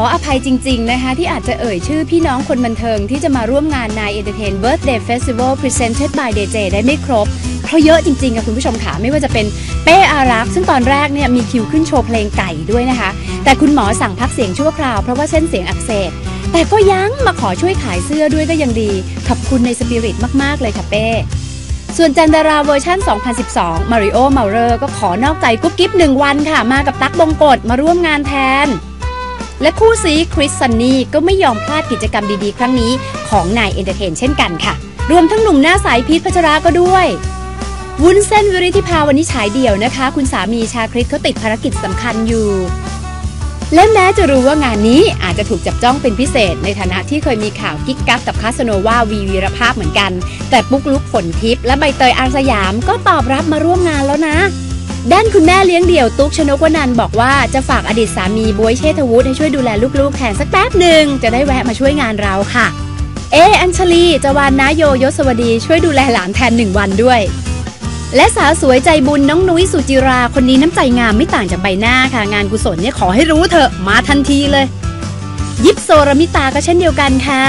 ออภัยจริง ๆ นะคะ ที่อาจจะเอ่ยชื่อพี่น้องคนบันเทิงที่จะมาร่วมงานใน Entertain Birthday Festival Presented by DJ ได้ไม่ครบ เพราะเยอะจริงๆค่ะคุณผู้ชมค่ะไม่ว่าจะเป็นเป้อารักษ์ซึ่งตอนแรกเนี่ยมีคิวขึ้นโชว์เพลงไก่ด้วยนะคะ แต่คุณหมอสั่งพักเสียงชั่วคราวเพราะว่าเส้นเสียงอักเสบแต่ก็ยังมาขอช่วยขายเสื้อด้วยก็ยังดี ขอบคุณในสปิริตมากๆเลยค่ะเป้ส่วนจันดาราเวอร์ชัน2012มาริโอเมาเรอร์ก็ขอนอกใจกุ๊บกิ๊บหนึ่งวันค่ะ มากับตั๊กบงกฎมาร่วมงานแทน และคู่ซีคริสซันนี่ก็ไม่ยอมพลาดกิจกรรมดีๆ ครั้งนี้ของนายเอนเตอร์เทนเช่นกันค่ะ รวมทั้งหนุ่มหน้าใสพีทพัชราก็ด้วยวุ้นเส้นวิริธิภาวันนี้ฉายเดี่ยวนะคะ คุณสามีชาคริสเขาติดภารกิจสำคัญอยู่ และแม้จะรู้ว่างานนี้อาจจะถูกจับจ้องเป็นพิเศษ ในฐานะที่เคยมีข่าวกิ๊กกักกับคาสโนวาวีวีรภาพเหมือนกัน แต่ปุ๊กลุกฝนทิพย์และใบเตยอาสยามก็ตอบรับมาร่วมงานแล้วนะ ด้านคุณแม่เลี้ยงเดี่ยวตุ๊กชนกวนันบอกว่าจะฝากอดีตสามีบวยเชษฐวุฒิให้ช่วยดูแลลูกๆแทนสักแป๊บหนึ่งจะได้แวะมาช่วยงานเราค่ะ เอ อัญชลีจวานนาโยยศวดีช่วยดูแลหลานแทนหนึ่งวันด้วยและสาวสวยใจบุญน้องนุ้ยสุจิราคนนี้น้ำใจงามไม่ต่างจากใบหน้าค่ะ งานกุศลเนี่ยขอให้รู้เถอะมาทันทีเลย ยิปโซรมิตาก็เช่นเดียวกันค่ะ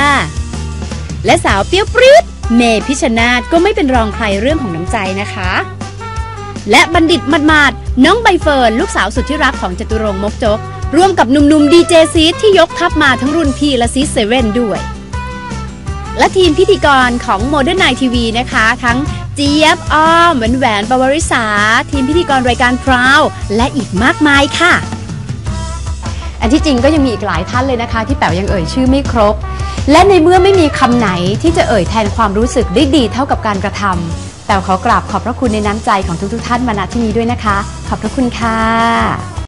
และสาวเปรี้ยวปรี๊ดเมพิชชนาธก็ไม่เป็นรองใครเรื่องของน้ำใจนะคะ และบัณฑิตหมาดน้องใบเฟิร์นลูกสาวสุดที่รักของจตุรงมกจก ร่วมกับหนุ่มๆดีเจซีดที่ยกทัพมาทั้งรุ่นพี่และซีเซเว่นด้วย และทีมพิธีกรของ Modern Night TV นะคะ ทั้งเจี๊ยบอ้อมแหวนแหวนปวริษา ทีมพิธีกรรายการพราว และอีกมากมายค่ะ อันที่จริงก็ยังมีอีกหลายท่านเลยนะคะ ที่แป๋วยังเอ่ยชื่อไม่ครบ และในเมื่อไม่มีคำไหนที่จะเอ่ยแทนความรู้สึกได้ดีเท่ากับการกระทำ แต่ขอกราบขอบพระคุณในน้ำใจของทุกๆ ท่านมาณที่นี้ด้วยนะคะ ขอบพระคุณค่ะ